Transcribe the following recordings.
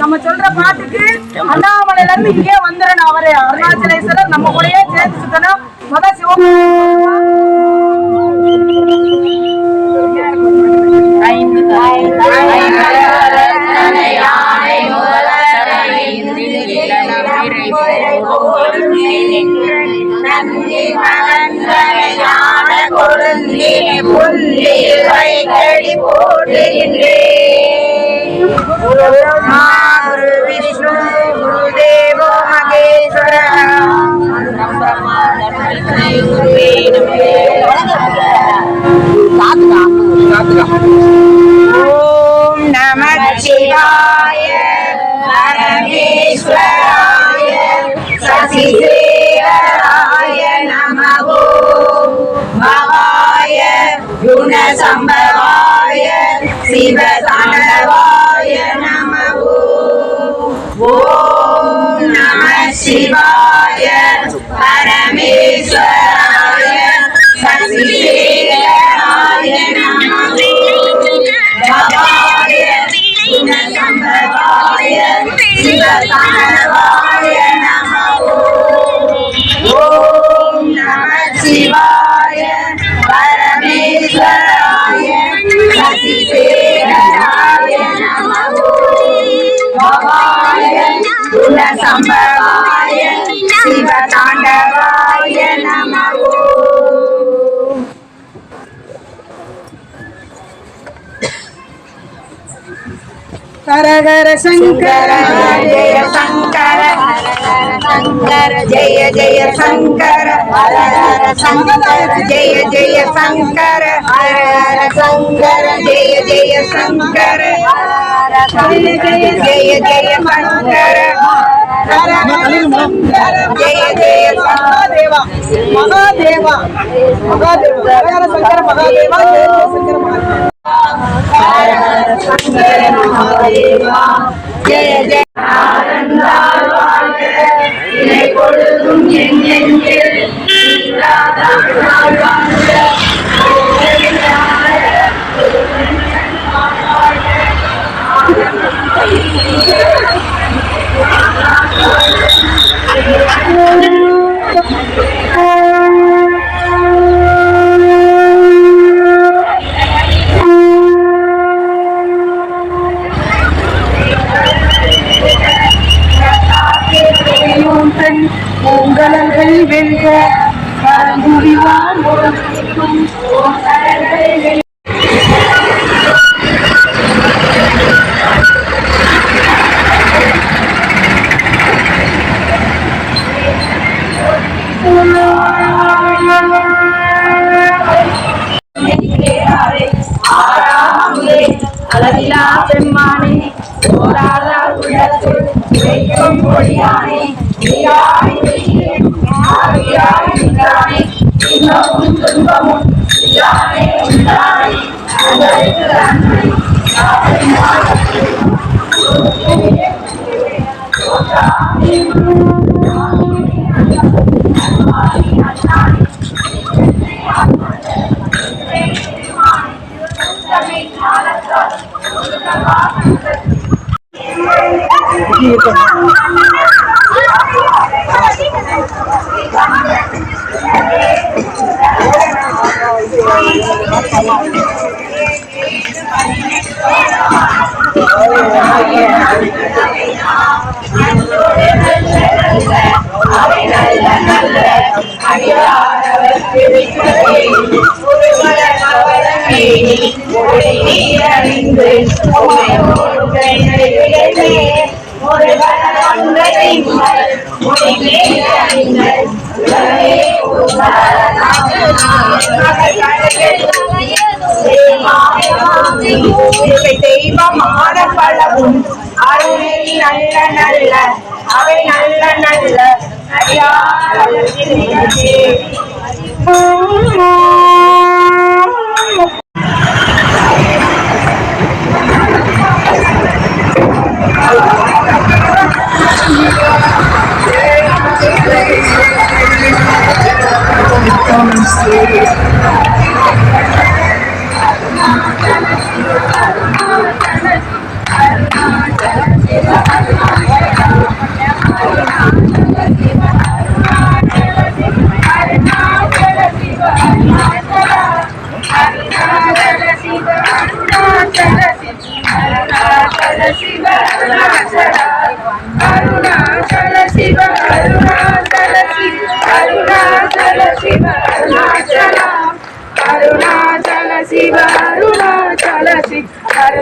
நம்ம சொல்ற பாட்டுக்கு அண்ணாமலையில இருந்து இங்கே வந்துடணும் அவரு. அருணாச்சலேஸ்வரர் நம்ம கூடயே சேர்ந்து சுத்தணும். முத விஷ்ணு ஓம் நம சிவாய பரமேஸ்வராய சசிசேகராய நமோ பவாய குணசம்பவாய சம்பவாய சிவ தாண்டவாய நமோ. ஹரஹர சங்கர ஜெய சங்கர சங்கர. ஜெய ஜெய சங்கர ஹர ஹர சங்கர ஜெய ஜெய சங்கர ஹர ஹர சங்கர. ஜெய ஜெய சங்கர ஜெய ஜெய ஜெய ஜெய சங்கர. ஹர ஹர சங்கர. ஜெய ஜெய மகாதேவா மகாதேவா. மகாதேவா. ஹர ஹர சங்கர மகாதேவா. ஜெய ஜெய சங்கர மகாதேவா. ஹர ஹர சங்கர மகாதேவா ஜெய ஜெய இதை பொழுதும் என் வெல்ல பரங்குடிவார் ஒருக்கும் அளவிலா பெம்மானே உலகும் துன்பமும் இல்லாமே உள்ளாடி உங்களுக்கு அன்னை காதை மாதத்தில் Thank you. கொடி நீ அணிந்து ஒரு வனத்தை முடி நல்ல நல்ல அவை நல்ல நல்ல ஐயா நல்ல Come and stay.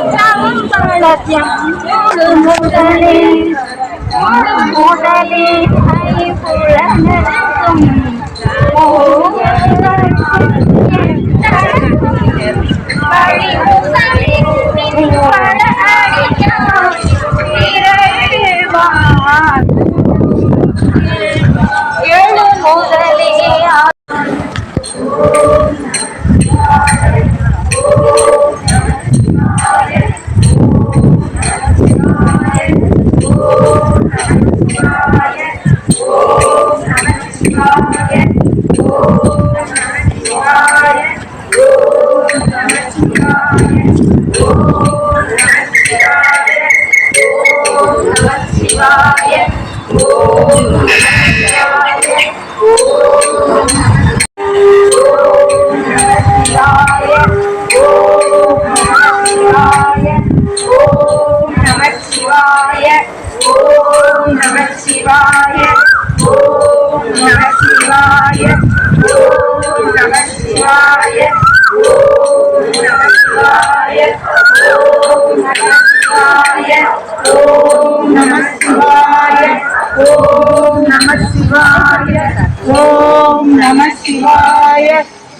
சத்தியம் ஒரு முதலே ஒரு முதலே ஐ புலனடக்கும் வழி முதலே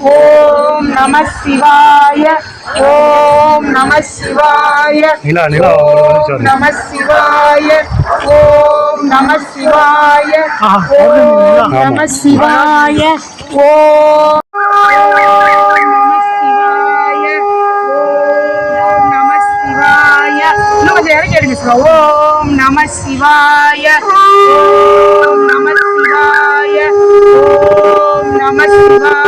ओम नमः शिवाय ओम नमः शिवाय ओम नमः शिवाय ओम नमः शिवाय ओम नमः शिवाय ओम ஓம் நம சிவாய ஓம் நம சிவாய ஓம் நம சிவாய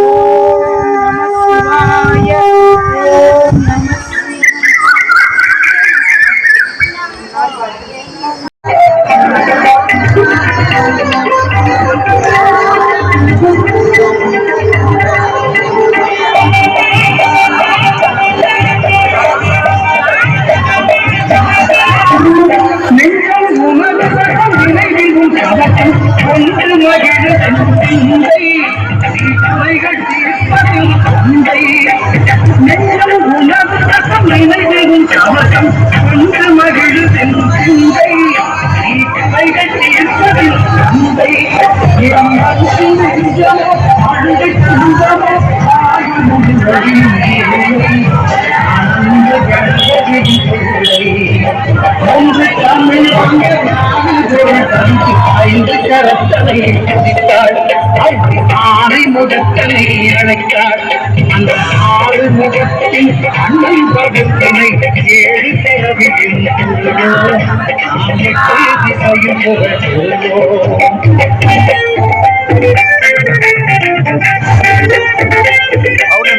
தமிழ் ஐந்து கரத்தனை கதித்தாள் ஆறை முகத்தனை அழைத்தாள் அந்த ஆறு முகத்தில் அண்ணன் பகத்தனை ஏழு பிறவியில் திசையும் அவுட்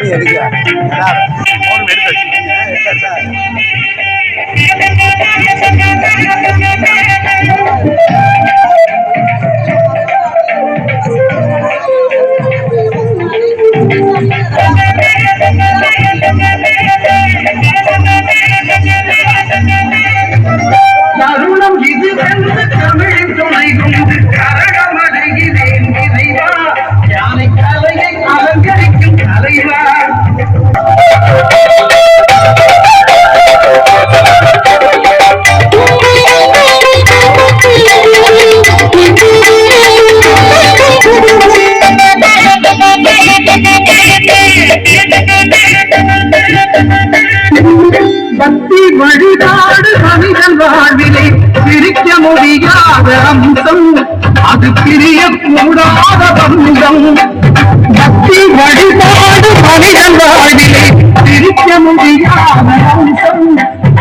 முடியாத அம்சம்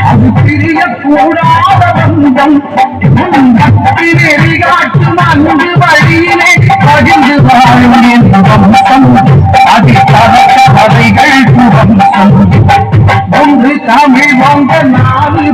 அது பிரியக்கூடாத பந்தம் பக்தி நெறி வழியிலே பகிர்ந்து வாழும் வம்சம் வம்சம் ஒன்று தமிழ் வந்த நாலு